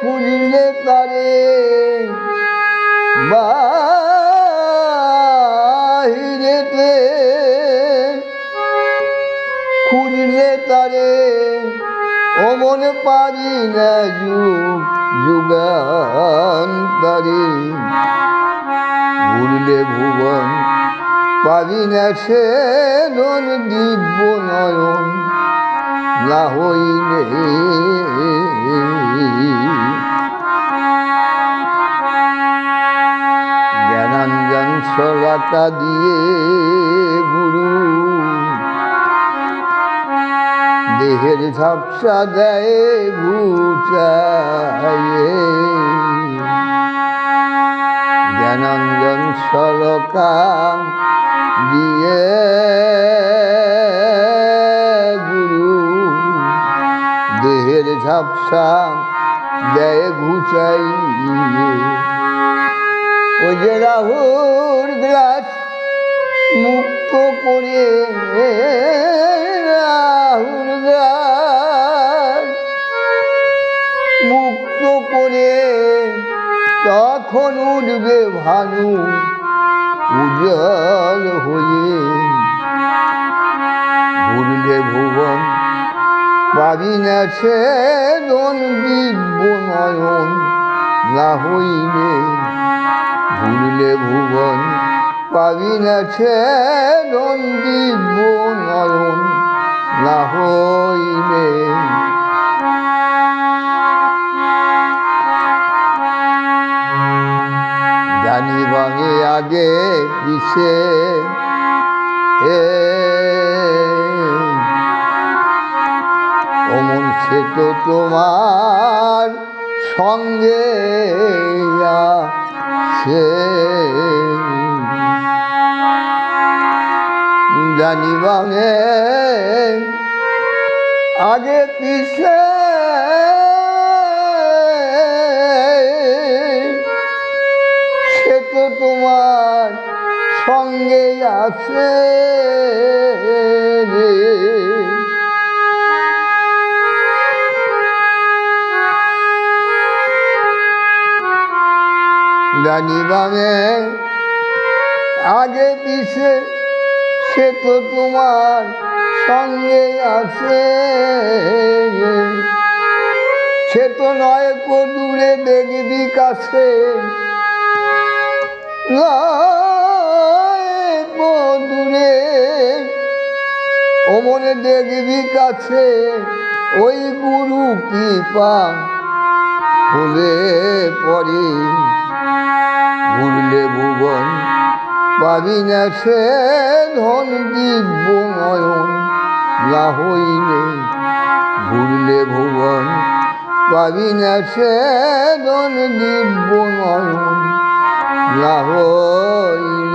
খুঁজলে তারে। বাহিরেতে খুঁজলে তারে। অমন পারি না যুগ, যুগান তারে। ঘুরলে ভুবন, পারি না সে ধন দিব্য নয়ন। না হইলে জ্ঞানাঞ্জন সরাটা দিয়ে গুরু। দেহের ঝাপসা দেয় ঘুচায়ে জ্ঞানাঞ্জন সরকা দিয়ে ঝাপসা দেয় ঘুচাইয়ে ওই যে রাহুর গ্লাস মুক্ত করে রাহুর গ্লাস মুক্ত করে তখন উঠবে ভানু উজ্জ্বল হয়ে। ভুবন পাবি না সে দিব্য নয়ন, না হইলে ভুললে ভুবন। পাবি না সে দিব্য নয়ন, না হইলে জানি বাঙে আগে পিছে এ তো তোমার সঙ্গে আছে জানি বাঙে আগে পিছে সে তো তোমার সঙ্গে আছে রে জানি বাঙে আগে পিছে, সে তো তোমার সঙ্গে আছে। সে তো নয় কদূরে দেখবি কাছে। কদূরে ওমনে দেখবি কাছে। ওই গুরু কৃপা হলে পরে ঘুরলে ভুবন পাবি না সে ধন দিব্য নয়ন না হইলে ভুললে ভুবন পাবি না সে ধন দিব্য নয়ন না হইলে